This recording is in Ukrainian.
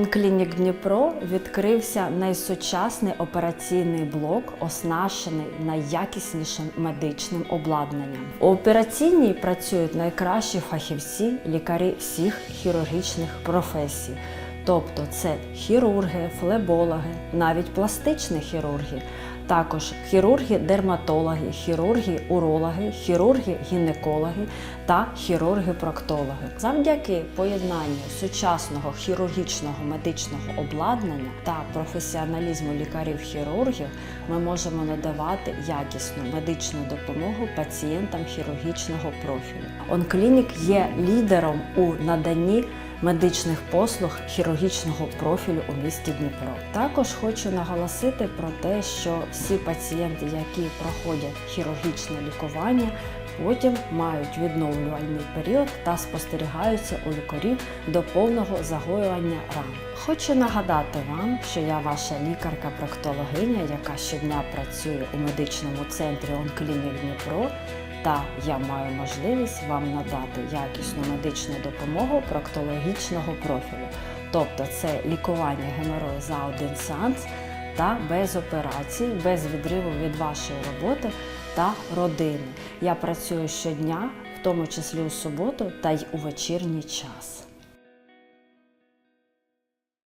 Онклінік Дніпро відкрився найсучасний операційний блок, оснащений найякіснішим медичним обладнанням. У операційній працюють найкращі фахівці, лікарі всіх хірургічних професій. Тобто це хірурги, флебологи, навіть пластичні хірурги, також хірурги, дерматологи, хірурги, урологи, хірурги, гінекологи та хірурги-проктологи. Завдяки поєднанню сучасного хірургічного медичного обладнання та професіоналізму лікарів-хірургів ми можемо надавати якісну медичну допомогу пацієнтам хірургічного профілю. Онклінік є лідером у наданні медичних послуг хірургічного профілю у місті Дніпро. Також хочу наголосити про те, що всі пацієнти, які проходять хірургічне лікування, потім мають відновлювальний період та спостерігаються у лікарів до повного загоювання ран. Хочу нагадати вам, що я ваша лікарка-проктологиня, яка щодня працює у медичному центрі Онклінік Дніпро та я маю можливість вам надати якісну медичну допомогу проктологічного профілю. Тобто це лікування геморою за один сеанс та без операцій, без відриву від вашої роботи та родини. Я працюю щодня, в тому числі у суботу та й у вечірній час.